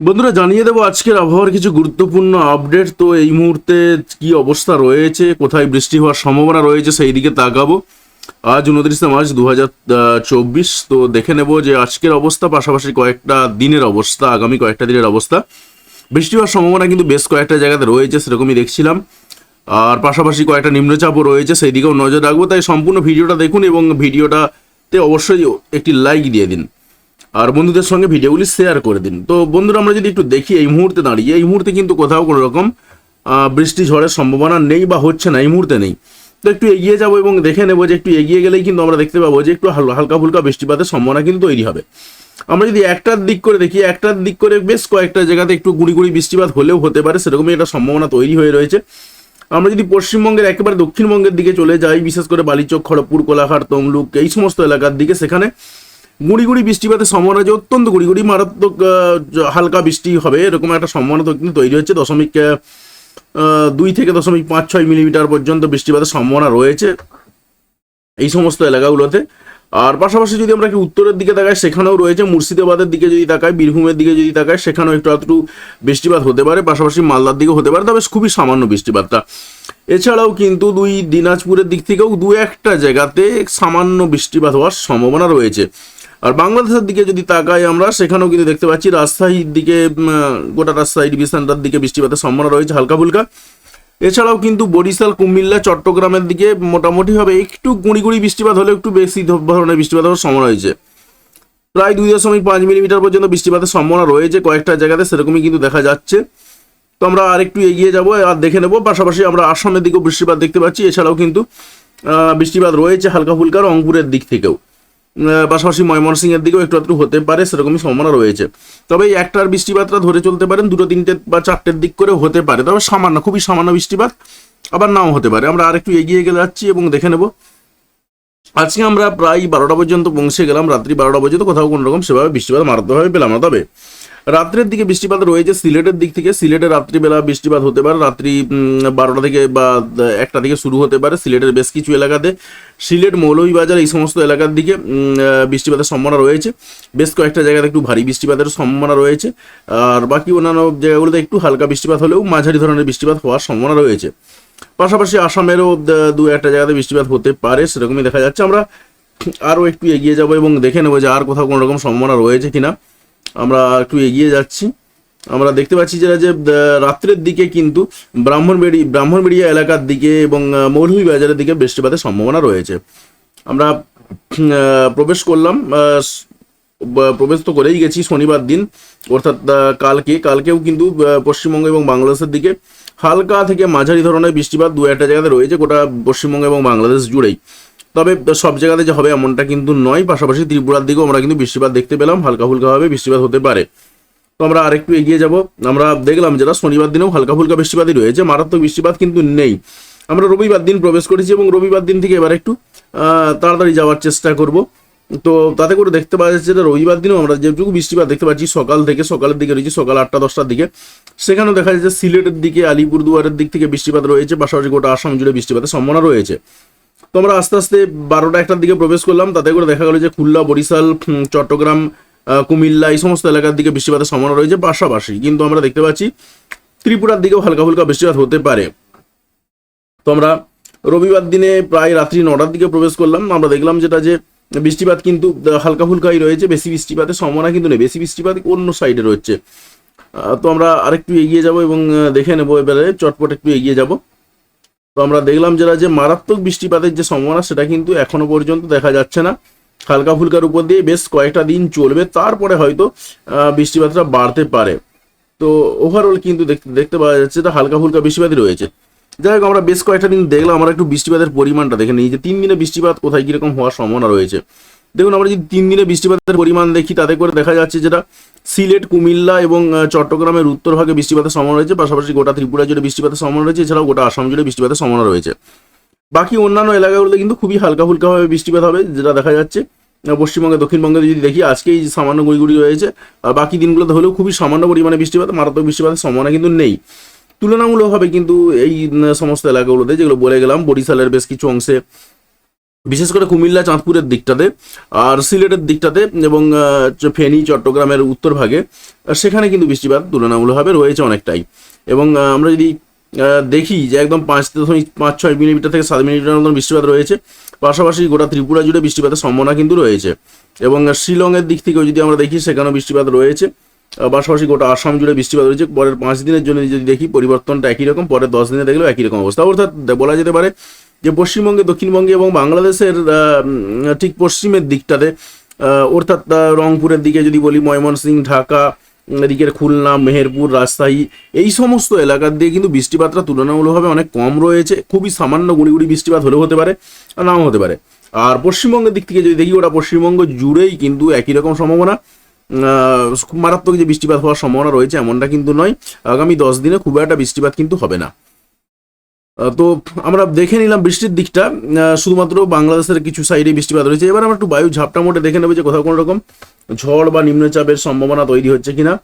বন্ধুরা, জানিয়ে দেবো আজকের আবহাওয়ার কিছু গুরুত্বপূর্ণ আপডেট। তো এই মুহূর্তে কি অবস্থা রয়েছে, কোথায় বৃষ্টি হওয়ার সম্ভাবনা রয়েছে, সেই দিকে তাকাবো। আজ উনত্রিশে মার্চ দু চব্বিশ। তো দেখে নেব যে আজকের অবস্থা, পাশাপাশি কয়েকটা দিনের অবস্থা, আগামী কয়েকটা দিনের অবস্থা। বৃষ্টি হওয়ার সম্ভাবনা কিন্তু বেশ কয়েকটা জায়গাতে রয়েছে, সেরকমই দেখছিলাম। আর পাশাপাশি কয়েকটা নিম্নচাপও রয়েছে, সেই দিকেও নজর রাখব। তাই সম্পূর্ণ ভিডিওটা দেখুন এবং ভিডিওটাতে অবশ্যই একটি লাইক দিয়ে দিন। আর বন্ধুদের সঙ্গে ভিডিওগুলি শেয়ার করে দিন। তো বন্ধুরা, আমরা যদি একটু দেখি এই মুহূর্তে দাঁড়িয়ে, এই মুহূর্তে কিন্তু কোথাও কোনো রকম বৃষ্টি ঝড়ের সম্ভাবনা নেই বা হচ্ছে না, এই মুহূর্তে নেই। তো একটু এগিয়ে যাব এবং দেখে নেব যে একটু এগিয়ে গেলেই কিন্তু আমরা দেখতে পাবো যে একটু হাল- হালকা ফুলকা বৃষ্টিপাতের সম্ভাবনা কিন্তু তৈরি হবে। আমরা যদি একটার দিক করে দেখি, একটার দিক করে বেশ কয়েকটা জায়গাতে একটু গুড়ি গুড়ি বৃষ্টিপাত হলেও হতে পারে, সেরকমই একটা সম্ভাবনা তৈরি হয়ে রয়েছে। আমরা যদি পশ্চিমবঙ্গের একেবারে দক্ষিণবঙ্গের দিকে চলে যাই, বিশেষ করে বালিচক, খড়গপুর, কোলাঘাট, তমলুক, এই সমস্ত এলাকার দিকে, সেখানে গুড়ি গুড়ি বৃষ্টিপাতের সম্ভাবনা যে অত্যন্ত গুড়ি গুড়ি মারাত্মক হালকা বৃষ্টি হবে। এরকম একটা সম্ভাবনা কিন্তু তৈরি হচ্ছে। দশমিক দুই থেকে দশমিক পাঁচ ছয় মিলিমিটার পর্যন্ত বৃষ্টিপাতের সম্ভাবনা রয়েছে এই সমস্ত এলাকাগুলোতে। আর পাশাপাশি যদি আমরা একটু উত্তরের দিকে তাকাই, সেখানেও রয়েছে। মুর্শিদাবাদের দিকে যদি তাকাই, বীরভূমের দিকে যদি তাকাই, সেখানেও একটু একটু বৃষ্টিপাত হতে পারে। পাশাপাশি মালদার দিকে হতে পারে, তবে খুবই সামান্য বৃষ্টিপাতটা। এছাড়াও কিন্তু দুই দিনাজপুরের দিক থেকেও দু একটা জায়গাতে সামান্য বৃষ্টিপাত হওয়ার সম্ভাবনা রয়েছে। আর বাংলাদেশের দিকে যদি তাকাই আমরা, সেখানেও কিন্তু দেখতে পাচ্ছি রাজশাহীর দিকে গোটা রাজশাহী ডিভিশনটার দিকে বৃষ্টিপাতের সম্ভাবনা রয়েছে হালকা ফুলকা। এছাড়াও কিন্তু বরিশাল, কুমিল্লা, চট্টগ্রামের দিকে মোটামুটি ভাবে একটু গুঁড়ি গুঁড়ি বৃষ্টিপাত হলে একটু বেশি ধরনের বৃষ্টিপাত হওয়ার সম্ভাবনা রয়েছে। প্রায় দুই দশমিক পাঁচ মিলিমিটার পর্যন্ত বৃষ্টিপাতের সম্ভাবনা রয়েছে কয়েকটা জায়গাতে, সেরকমই কিন্তু দেখা যাচ্ছে। তো আমরা আরেকটু এগিয়ে যাব, আর দেখে নেব। পাশাপাশি আমরা আসামের দিকেও বৃষ্টিপাত দেখতে পাচ্ছি। এছাড়াও কিন্তু বৃষ্টিপাত রয়েছে হালকা ফুলকা রংপুরের দিক থেকেও। পাশাপাশি ময়মনসিংহের দিকেও একটু একটু হতে পারে, সেরকমই সম্ভাবনা রয়েছে। তবে এই একটার বৃষ্টিপাতটা ধরে চলতে পারেন দুটো, তিনটে বা চারটের দিক করে হতে পারে। তবে সামান্য, খুবই সামান্য বৃষ্টিপাত আবার নাও হতে পারে। আমরা আরেকটু এগিয়ে গেলে যাচ্ছি এবং দেখে নেব। আজকে আমরা প্রায় বারোটা পর্যন্ত পৌঁছে গেলাম, রাত্রি বারোটা পর্যন্ত কোথাও কোনো রকম সেভাবে বৃষ্টিপাত মারাত্মকভাবে পেলাম না। তবে রাত্রের দিকে বৃষ্টিপাত রয়েছে, সিলেটের দিক থেকে। সিলেটে রাত্রিবেলা বৃষ্টিপাত হতে পারে। রাত্রি বারোটা থেকে বা একটা থেকে শুরু হতে পারে সিলেটের বেশ কিছু এলাকাতে। সিলেট মৌলভীবাজার এই সমস্ত এলাকার দিকে বৃষ্টিপাতের সম্ভাবনা রয়েছে। বেশ কয়েকটা জায়গাতে একটু ভারী বৃষ্টিপাতের সম্ভাবনা রয়েছে। আর বাকি অন্যান্য জায়গাগুলোতে একটু হালকা বৃষ্টিপাত হলেও মাঝারি ধরনের বৃষ্টিপাত হওয়ার সম্ভাবনা রয়েছে। পাশাপাশি আসামেরও দু একটা জায়গাতে বৃষ্টিপাত হতে পারে, সেরকমই দেখা যাচ্ছে। আমরা আরও একটু এগিয়ে যাব এবং দেখে নেব যে আর কোথাও কোনো রকম সম্ভাবনা রয়েছে কিনা। আমরা একটু এগিয়ে যাচ্ছি। আমরা দেখতে পাচ্ছি যেটা যে রাত্রের দিকে কিন্তু ব্রাহ্মণবেড়ি ব্রাহ্মণবেড়িয়া এলাকার দিকে এবং আহ, মৌলভীবাজারের দিকে বৃষ্টিপাতের সম্ভাবনা রয়েছে। আমরা প্রবেশ করলাম প্রবেশ তো করেই গেছি শনিবার দিন। অর্থাৎ কালকে কালকেও কিন্তু পশ্চিমবঙ্গ এবং বাংলাদেশের দিকে হালকা থেকে মাঝারি ধরনের বৃষ্টিপাত দু একটা জায়গাতে রয়েছে গোটা পশ্চিমবঙ্গ এবং বাংলাদেশ জুড়েই। তবে সব জায়গাতে যে হবে এমনটা কিন্তু নয়। পাশাপাশি ত্রিপুরার দিকেও আমরা কিন্তু বৃষ্টিপাত দেখতে পেলাম, হালকা ফুলকাভাবে বৃষ্টিপাত হতে পারে। তো আমরা আরেকটু এগিয়ে যাব। আমরা দেখলাম যেটা শনিবার দিনেও হালকা ফুলকা বৃষ্টিপাতই রয়েছে, মারাত্মক বৃষ্টিপাত কিন্তু নেই। আমরা রবিবার দিন প্রবেশ করেছি এবং রবিবার দিন থেকে এবার একটু তাড়াতাড়ি যাওয়ার চেষ্টা করব। তো তাতে করে দেখতে পাওয়া যাচ্ছে যে রবিবার দিনেও আমরা যেটুকু বৃষ্টিপাত দেখতে পাচ্ছি, সকাল থেকে, সকালের দিকে রয়েছে, সকাল আটটা, দশটার দিকে। সেখানেও দেখা যাচ্ছে সিলেটের দিকে, আলিপুরদুয়ারের দিক থেকে বৃষ্টিপাত রয়েছে, পাশাপাশি গোটা আসাম জুড়ে বৃষ্টিপাতের সম্ভাবনা রয়েছে। তো আমরা আস্তে আস্তে বারোটা একটার দিকে প্রবেশ করলাম, তাতে করে দেখা গেল যে খুলনা, বরিশাল চট্টগ্রাম কুমিল্লা এই সমস্ত এলাকার দিকে বৃষ্টিপাতের সম্ভাবনা রয়েছে পাশাপাশি। কিন্তু আমরা দেখতে পাচ্ছি ত্রিপুরার দিকেও হালকা ফুলকা বৃষ্টিপাত হতে পারে। তো আমরা রবিবার দিনে প্রায় রাত্রি নটার দিকে প্রবেশ করলাম, আমরা দেখলাম যেটা যে বৃষ্টিপাত কিন্তু হালকা ফুলকাই রয়েছে, বেশি বৃষ্টিপাতের সম্ভাবনা কিন্তু নেই, বেশি বৃষ্টিপাত অন্য সাইডে রয়েছে। তো আমরা আরেকটু এগিয়ে যাব এবং দেখে নেব এবারে, চটপট একটু এগিয়ে যাব। তো আমরা দেখলাম যারা যে মারাত্মক বৃষ্টিপাতের যে সম্ভাবনা, সেটা কিন্তু এখনও পর্যন্ত দেখা যাচ্ছে না। হালকা ফুলকার উপর দিয়ে বেশ কয়েকটা দিন চলবে, তারপরে হয়তো বৃষ্টিপাতটা বাড়তে পারে। তো ওভারঅল কিন্তু দেখতে দেখতে পাওয়া যাচ্ছে এটা হালকা ফুলকা বৃষ্টিপাতই রয়েছে। যাই হোক, আমরা বেশ কয়েকটা দিন দেখলাম, আমরা একটু বৃষ্টিপাতের পরিমাণটা দেখে নিই যে তিন দিনে বৃষ্টিপাত কোথায় কীরকম হওয়ার সম্ভাবনা রয়েছে। দেখুন, আমরা যদি তিন দিনে বৃষ্টিপাতের পরিমাণ দেখি, তাতে করে দেখা যাচ্ছে যেটা সিলেট, কুমিল্লা এবং চট্টগ্রামের উত্তরভাগে বৃষ্টিপাতের সম্ভাবনা রয়েছে, পাশাপাশি গোটা ত্রিপুরা জুড়ে বৃষ্টিপাতের সম্ভাবনা রয়েছে, এছাড়াও গোটা আসাম জুড়ে বৃষ্টিপাতের সম্ভাবনা রয়েছে। বাকি অন্যান্য এলাকাগুলোতে কিন্তু খুবই হালকা ফুলকাভাবে বৃষ্টিপাত হবে, যেটা দেখা যাচ্ছে। পশ্চিমবঙ্গে, দক্ষিণবঙ্গে যদি দেখি আজকেই সামান্য গুড়িগুড়ি রয়েছে, আর বাকি দিনগুলোতে হলেও খুবই সামান্য পরিমাণে বৃষ্টিপাত, মারাত্মক বৃষ্টিপাতের সম্ভাবনা কিন্তু নেই। তুলনামূলকভাবে কিন্তু এই সমস্ত এলাকাগুলোতে, যেগুলো বলে গেলাম, বরিশালের বেশ কিছু অংশে বিশেষ করে কুমিল্লা, চাঁদপুরের দিকটাতে, আর সিলেটের দিকটাতে এবং ফেনী, চট্টগ্রামের উত্তর ভাগে সেখানে কিন্তু বৃষ্টিপাত তুলনামূলকভাবে রয়েছে অনেকটাই। এবং আমরা যদি দেখি যে একদম পাঁচ দশমিক পাঁচ ছয় মিলিমিটার থেকে সাত মিলিমিটার মতন বৃষ্টিপাত রয়েছে, পাশাপাশি গোটা ত্রিপুরা জুড়ে বৃষ্টিপাতের সম্ভাবনা কিন্তু রয়েছে। এবং শিলংয়ের দিক থেকেও যদি আমরা দেখি, সেখানেও বৃষ্টিপাত রয়েছে। পাশাপাশি গোটা আসাম জুড়ে বৃষ্টিপাত রয়েছে পরের পাঁচ দিনের জন্য যদি দেখি, পরিবর্তনটা একই রকম, পরের দশ দিনে দেখলেও একই রকম অবস্থা। অর্থাৎ বলা যেতে পারে যে পশ্চিমবঙ্গে, দক্ষিণবঙ্গে এবং বাংলাদেশের ঠিক পশ্চিমের দিকটাতে অর্থাৎ রংপুরের দিকে যদি বলি, ময়মনসিংহ, ঢাকা এদিকের খুলনা, মেহেরপুর, রাজশাহী, এই সমস্ত এলাকার দিয়ে কিন্তু বৃষ্টিপাতটা তুলনামূলকভাবে অনেক কম রয়েছে। খুবই সামান্য গুড়ি বৃষ্টিপাত হলেও হতে পারে নাও হতে পারে। আর পশ্চিমবঙ্গের দিক থেকে যদি দেখি ওটা পশ্চিমবঙ্গ জুড়েই কিন্তু একই রকম সম্ভাবনা। মারাত্মক যে বৃষ্টিপাত হওয়ার সম্ভাবনা রয়েছে এমনটা কিন্তু নয়। আগামী দশ দিনে খুব একটা বৃষ্টিপাত কিন্তু হবে না। তো আমরা দেখে নিলাম বৃষ্টির দিকটা। শুধুমাত্র বাংলাদেশের কিছু সাইডে বৃষ্টিপাত রয়েছে। এবার আমরা একটু বায়ু ঝাপটা মোটে দেখে নেব যে কোথাও কোনো রকম ঝড় বা নিম্নচাপের সম্ভাবনা তৈরি হচ্ছে কিনা।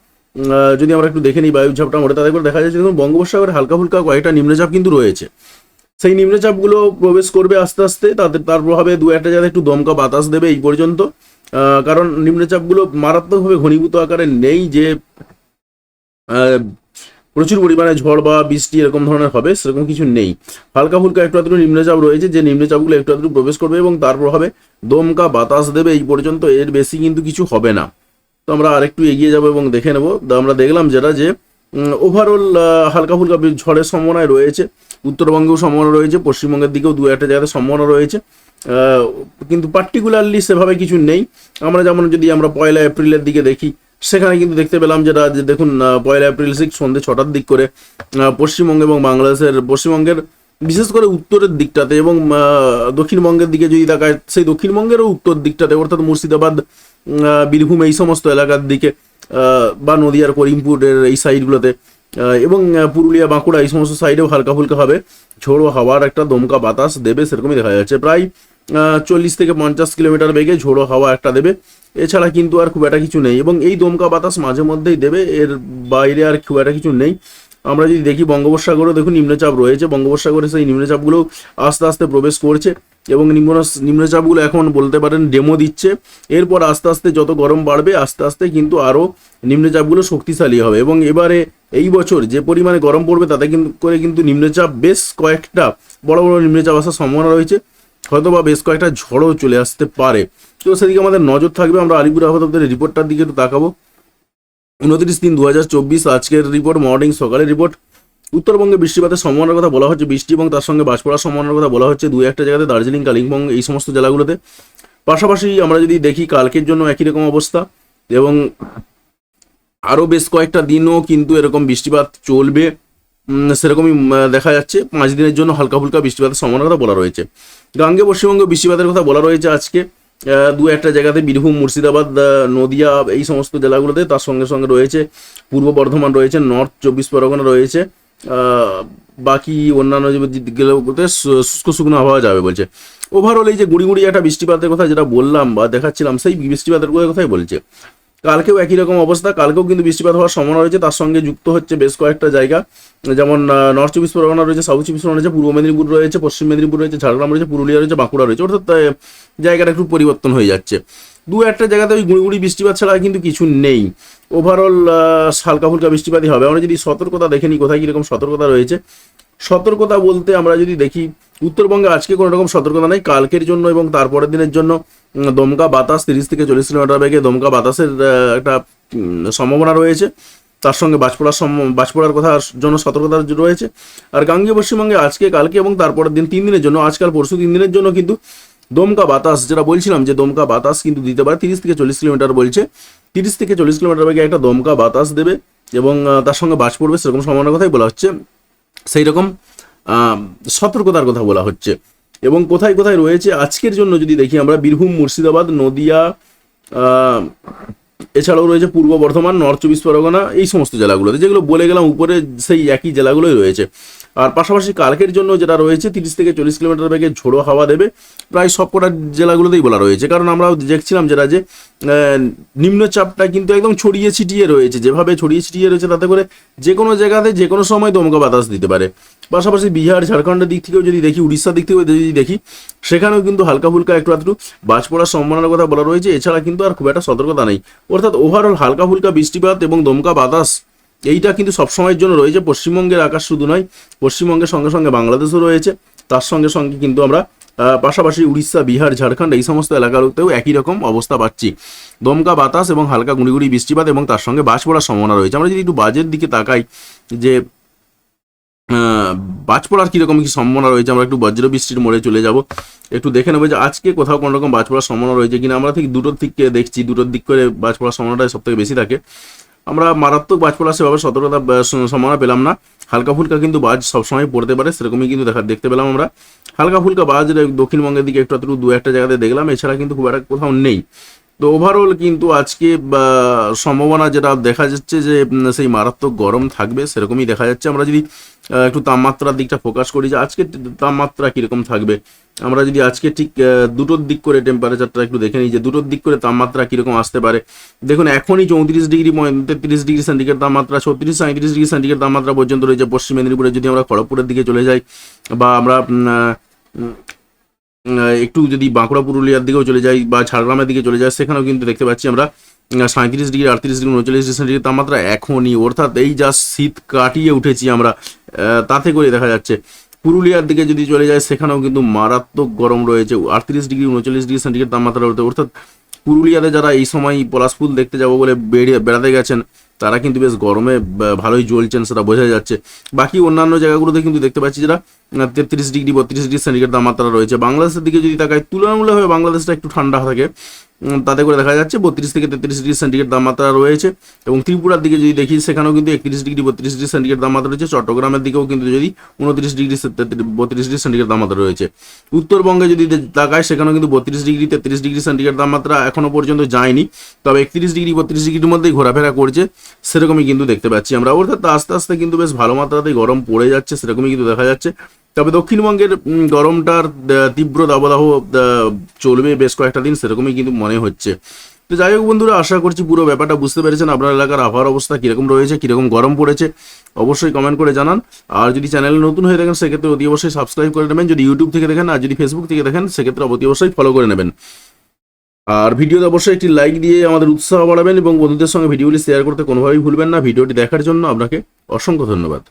যদি আমরা একটু দেখে নিই বায়ু ঝাপটা মোটে তাদের করে দেখা যাচ্ছে দেখুন বঙ্গোপসাগরে হালকা ফুলকা কয়েকটা নিম্নচাপ কিন্তু রয়েছে। সেই নিম্নচাপগুলো প্রবেশ করবে আস্তে আস্তে। তাদের তার প্রভাবে দু একটা জায়গায় একটু দমকা বাতাস দেবে এই পর্যন্ত। কারণ নিম্নচাপগুলো মারাত্মকভাবে ঘনীভূত আকারে নেই যে প্রচুর পরিমাণে ঝড় বা বৃষ্টি এরকম ধরনের হবে, সেরকম কিছু নেই। হালকা ফুলকা একটু আধটু নিম্নচাপ রয়েছে, যে নিম্নচাপগুলো একটু আধটু প্রবেশ করবে এবং তার প্রভাবে দমকা বাতাস দেবে এই পর্যন্ত, এর বেশি কিন্তু কিছু হবে না। তো আমরা আরেকটু এগিয়ে যাব এবং দেখে নেব। আমরা দেখলাম যেটা যে ওভারঅল হালকা ফুলকা ঝড়ের সম্ভাবনায় রয়েছে, উত্তরবঙ্গেও সম্ভাবনা রয়েছে, পশ্চিমবঙ্গের দিকেও দু একটা জায়গাতে সম্ভাবনা রয়েছে। কিন্তু পার্টিকুলারলি সেভাবে কিছু নেই। আমরা যেমন যদি আমরা পয়লা এপ্রিলের দিকে দেখি, সেখানে কিন্তু দেখতে পেলাম যেটা দেখুন পয়লা এপ্রিল ঠিক সন্ধ্যে ছটার দিক করে পশ্চিমবঙ্গ এবং বাংলাদেশের, পশ্চিমবঙ্গের বিশেষ করে উত্তরের দিকটাতে এবং দক্ষিণবঙ্গের দিকে যদি তাকায়, সেই দক্ষিণবঙ্গেরও উত্তর দিকটাতে, অর্থাৎ মুর্শিদাবাদ বীরভূম এই সমস্ত এলাকার দিকে বা নদিয়ার করিমপুরের এই সাইডগুলোতে এবং পুরুলিয়া, বাঁকুড়া এই সমস্ত সাইডেও হালকা ফুলকা হবে। ঝোড়ো হাওয়ার একটা দমকা বাতাস দেবে, সেরকমই দেখা যাচ্ছে। প্রায় চল্লিশ থেকে পঞ্চাশ কিলোমিটার বেগে ঝোড়ো হাওয়া একটা দেবে। এছাড়া কিন্তু আর খুব একটা কিছু নেই। এবং এই দমকা বাতাস মাঝে মধ্যেই দেবে, এর বাইরে আর খুব একটা কিছু নেই। আমরা যদি দেখি বঙ্গোপসাগরও দেখুন নিম্নচাপ রয়েছে। বঙ্গোপসাগরে সেই নিম্নচাপগুলো আস্তে আস্তে প্রবেশ করছে এবং নিম্ন নিম্নচাপগুলো এখন বলতে পারেন ডেমো দিচ্ছে। এরপর আস্তে আস্তে যত গরম বাড়বে, আস্তে আস্তে কিন্তু আরও নিম্নচাপগুলো শক্তিশালী হবে। এবং এবারে এই বছর যে পরিমাণে গরম পড়বে, তাতে কিন্তু করে কিন্তু নিম্নচাপ বেশ কয়েকটা বড় বড় নিম্নচাপ আসার সম্ভাবনা রয়েছে। হয়তো বা বেশ কয়েকটা ঝড়ও চলে আসতে পারে। তো সেদিকে আমাদের নজর থাকবে, আমরা আলিপুর আবহাওয়া রিপোর্টটার দিকে একটু তাকাবো। উনত্রিশ তিন দু আজকের রিপোর্ট, মর্নিং সকালের রিপোর্ট। উত্তরবঙ্গে বৃষ্টিপাতের সম্ভাবনার কথা বলা হচ্ছে, বৃষ্টি এবং তার সঙ্গে বাজ পড়ার সম্ভাবনার কথা বলা হচ্ছে দু একটা জায়গাতে, দার্জিলিং, কালিম্পং, এই সমস্ত জেলাগুলোতে। পাশাপাশি আমরা যদি দেখি কালকের জন্য একই রকম অবস্থা, এবং আরও বেশ কয়েকটা দিনও কিন্তু এরকম বৃষ্টিপাত চলবে। সেরকমই দেখা যাচ্ছে। পাঁচ দিনের জন্য হালকা ফুলকা বৃষ্টিপাতের সম্ভাবনার কথা বলা রয়েছে। গাঙ্গে পশ্চিমবঙ্গে বৃষ্টিপাতের কথা বলা রয়েছে আজকে। দু একটা জায়গাতে বীরভূম, মুর্শিদাবাদ নদিয়া, এই সমস্ত জেলাগুলোতে তার সঙ্গে সঙ্গে রয়েছে। পূর্ব বর্ধমান রয়েছে, নর্থ চব্বিশ পরগনা রয়েছে। বাকি অন্যান্য যে দিকগুলোতে শুষ্ক শুকনো আবহাওয়া যাবে বলছে। ওভারঅল এই যে গুড়ি একটা বৃষ্টিপাতের কথা যেটা বললাম বা দেখাচ্ছিলাম, সেই বৃষ্টিপাতের কথাই বলছে। কালকেও একই রকম অবস্থা, কালকেও কিন্তু বৃষ্টিপাত হওয়ার সম্ভাবনা রয়েছে, তার সঙ্গে যুক্ত হচ্ছে বেশ কয়েকটা জায়গা। যেমন নর্থ চব্বিশ পরগনা রয়েছে সাউথ চব্বিশ পরগনা রয়েছে, পূর্ব মেদিনীপুর রয়েছে, পশ্চিম মেদিনীপুর রয়েছে, ঝাড়গ্রাম রয়েছে, পুরুলিয়া রয়েছে, বাঁকুড়া রয়েছে। অর্থাৎ জায়গাটা একটু পরিবর্তন হয়ে যাচ্ছে। দু একটা জায়গাতে ওই গুঁড়ি বৃষ্টিপাত ছাড়া কিন্তু কিছু নেই। ওভারঅল হালকা ফুলকা বৃষ্টিপাতই হবে। আমরা যদি সতর্কতা দেখে নিই, কোথায় কীরকম সতর্কতা রয়েছে? সতর্কতা বলতে আমরা যদি দেখি, উত্তরবঙ্গে আজকে কোনো রকম সতর্কতা নেই, কালকের জন্য এবং তারপরের দিনের জন্য। দমকা বাতাস তিরিশ থেকে চল্লিশ কিলোমিটার বেগে দমকা বাতাসের একটা সম্ভাবনা রয়েছে। তার সঙ্গে বাজ পড়ার বাজ পড়ার কথা জন্য সতর্কতা রয়েছে। আর গাঙ্গীয় পশ্চিমবঙ্গে আজকে, কালকে এবং তারপরের দিন তিন দিনের জন্য, আজকাল পরশু তিন দিনের জন্য কিন্তু দমকা বাতাস, যেটা বলছিলাম যে দমকা বাতাস কিন্তু দিতে পারে তিরিশ থেকে চল্লিশ কিলোমিটার বলছে। তিরিশ থেকে চল্লিশ কিলোমিটার বেগে একটা দমকা বাতাস দেবে এবং তার সঙ্গে বাজ পড়বে, সেরকম সম্ভাবনার কথাই বলা হচ্ছে। সেই রকম সতর্কতার কথা বলা হচ্ছে। এবং কোথায় কোথায় রয়েছে আজকের জন্য যদি দেখি আমরা, বীরভূম, মুর্শিদাবাদ, নদিয়া এছাড়াও রয়েছে পূর্ব বর্ধমান, নর্থ চব্বিশ পরগনা, এই সমস্ত জেলাগুলোতে, যেগুলো বলে গেলাম উপরে সেই একই জেলাগুলোই রয়েছে। আর পাশাপাশি কালকের জন্য যেটা রয়েছে, তিরিশ থেকে চল্লিশ কিলোমিটার বেগে ঝোড়ো হাওয়া দেবে। প্রায় সবকটা জেলাগুলোতেই বলা রয়েছে, কারণ আমরা দেখছিলাম যেটা যে নিম্নচাপটা কিন্তু একদম ছড়িয়ে ছিটিয়ে রয়েছে। যেভাবে ছড়িয়ে ছিটিয়ে রয়েছে তাতে করে যে কোনো জায়গাতে যে কোনো সময় দমকা বাতাস দিতে পারে। পাশাপাশি বিহার, ঝাড়খণ্ডের দিক থেকেও যদি দেখি, উড়িষ্যার দিক থেকেও যদি দেখি, সেখানেও কিন্তু হালকা ফুলকা একটু আধটু বাজ পড়ার সম্ভাবনার কথা বলা রয়েছে। এছাড়া কিন্তু আর খুব একটা সতর্কতা নেই। অর্থাৎ ওভারঅল হালকা ফুলকা বৃষ্টিপাত এবং দমকা বাতাস, এইটা কিন্তু সবসময়ের জন্য রয়েছে। পশ্চিমবঙ্গের আকাশ শুধু নয়, পশ্চিমবঙ্গের সঙ্গে সঙ্গে বাংলাদেশও রয়েছে। তার সঙ্গে সঙ্গে কিন্তু আমরা পাশাপাশি উড়িষ্যা, বিহার, ঝাড়খণ্ড এই সমস্ত এলাকাগুলোতেও একই রকম অবস্থা পাচ্ছি। দমকা বাতাস এবং হালকা গুঁড়ি বৃষ্টিপাত এবং তার সঙ্গে বাস পড়ার সম্ভাবনা রয়েছে। আমরা যদি একটু বাজের দিকে তাকাই, যে বাজ পড়ার কীরকম কি সম্ভাবনা রয়েছে? আমরা একটু বজ্র বৃষ্টির মোড়ে চলে যাব। একটু দেখে নেব যে আজকে কোথাও কোনো রকম বাজ পড়ার সম্ভাবনা রয়েছে কিনা। আমরা ঠিক দুটোর দিকে দেখছি, দুটোর দিক করে বাজ পড়ার সম্ভাবনাটা সব থেকে বেশি থাকে। আমরা মারাত্মক বাজ পড়ার সেভাবে সতর্কতা সম্ভাবনা পেলাম না। হালকা ফুলকা কিন্তু বাজ সবসময় পড়তে পারে, সেরকমই কিন্তু দেখা, দেখতে পেলাম আমরা। হালকা ফুলকা বাজ দক্ষিণবঙ্গের দিকে একটু একটু দু একটা জায়গাতে দেখলাম, এছাড়া কিন্তু খুব একটা কোথাও নেই। তো ওভারঅল কিন্তু আজকে সম্ভাবনা যেটা দেখা যাচ্ছে যে সেই মারাত্মক গরম থাকবে, সেরকমই দেখা যাচ্ছে। আমরা যদি একটু তাপমাত্রার দিকটা ফোকাস করি যে, আজকে তাপমাত্রা কীরকম থাকবে? আমরা যদি আজকে ঠিক দুটোর দিক করে টেম্পারেচারটা একটু দেখে নিই যে, দুটোর দিক করে তাপমাত্রা কীরকম আসতে পারে। দেখুন, এখনই চৌত্রিশ ডিগ্রি তেত্রিশ ডিগ্রি সেন্টিগ্রেড তাপমাত্রা, ছত্রিশ সাঁত্রিশ ডিগ্রি সেন্টিগ্রেড তাপমাত্রা পর্যন্ত রয়েছে। পশ্চিম মেদিনীপুরে যদি আমরা খড়গপুরের দিকে চলে যাই, বা আমরা একটু যদি বাঁকুড়া, পুরুলিয়ার দিকেও চলে যাই বা ঝাড়গ্রামের দিকে চলে যাই, সেখানেও কিন্তু দেখতে পাচ্ছি আমরা সাঁত্রিশ ডিগ্রি, আটত্রিশ ডিগ্রি, উনচল্লিশ ডিগ্রি তাপমাত্রা এখনই। অর্থাৎ এই যা শীত কাটিয়ে উঠেছি আমরা তাতে করে দেখা যাচ্ছে, পুরুলিয়ার দিকে যদি চলে যায় সেখানেও কিন্তু মারাত্মক গরম রয়েছে, আটত্রিশ ডিগ্রি, উনচল্লিশ ডিগ্রি সেন্টিগ্রেড তাপমাত্রা রয়েছে। অর্থাৎ পুরুলিয়াতে যারা এই সময় পলাশ ফুল দেখতে যাব বলে বেরিয়ে বেড়াতে গেছেন, তারা কিন্তু বেশ গরমে ভালোই জ্বলছেন, সেটা বোঝা যাচ্ছে। বাকি অন্যান্য জায়গাগুলোতে কিন্তু দেখতে পাচ্ছি যেটা তেত্রিশ ডিগ্রি, বত্রিশ ডিগ্রি সেন্টিগ্রেড তাপমাত্রা রয়েছে। বাংলাদেশের দিকে যদি তাকায় তুলনামূলকভাবে বাংলাদেশটা একটু ঠান্ডা থাকে। তাতে করে দেখা যাচ্ছে বত্রিশ থেকে তেত্রিশ ডিগ্রি সেন্টিগ্রেড তাপমাত্রা রয়েছে এবং ত্রিপুরার দিকে যদি দেখি, সেখানেও কিন্তু একত্রিশ ডিগ্রি, বত্রিশ ডিগ্রি সেন্টিগ্রেড তাপমাত্রা রয়েছে। চট্টগ্রামের দিকেও কিন্তু যদি উনত্রিশ ডিগ্রি বত্রিশ ডিগ্রি সেন্টিগ্রেড তাপমাত্রা রয়েছে। উত্তরবঙ্গে যদি তাকায় সেখানেও কিন্তু বত্রিশ ডিগ্রি, তেত্রিশ ডিগ্রি সেন্টিগ্রেড তাপমাত্রা এখনও পর্যন্ত যায়নি। তবে একত্রিশ ডিগ্রি, বত্রিশ ডিগ্রির মধ্যেই ঘোরাফেরা করছে, সেরকমই কিন্তু দেখতে পাচ্ছি আমরা। অর্থাৎ আস্তে আস্তে কিন্তু বেশ ভালো মাত্রাতেই গরম পড়ে যাচ্ছে, সেরকমই কিন্তু দেখা যাচ্ছে। তবে দক্ষিণবঙ্গের গরমটার তীব্র দাবদাহ চলবে বেশ কয়েকটা দিন, সেরকমই কিন্তু মনে হচ্ছে। তো যাই হোক বন্ধুরা, আশা করছি পুরো ব্যাপারটা বুঝতে পেরেছেন। আপনার এলাকার আবহাওয়ার অবস্থা কীরকম রয়েছে, কীরকম গরম পড়েছে, অবশ্যই কমেন্ট করে জানান। আর যদি চ্যানেলে নতুন হয়ে থাকেন, সেক্ষেত্রে অতি অবশ্যই সাবস্ক্রাইব করে নেবেন। যদি ইউটিউব থেকে দেখেন, আর যদি ফেসবুক থেকে দেখেন, সেক্ষেত্রে অতি অবশ্যই ফলো করে নেবেন। আর ভিডিওতে অবশ্যই একটি লাইক দিয়ে আমাদের উৎসাহ বাড়াবেন এবং বন্ধুদের সঙ্গে ভিডিওগুলি শেয়ার করতে কোনোভাবেই ভুলবেন না। ভিডিওটি দেখার জন্য আপনাকে অসংখ্য ধন্যবাদ।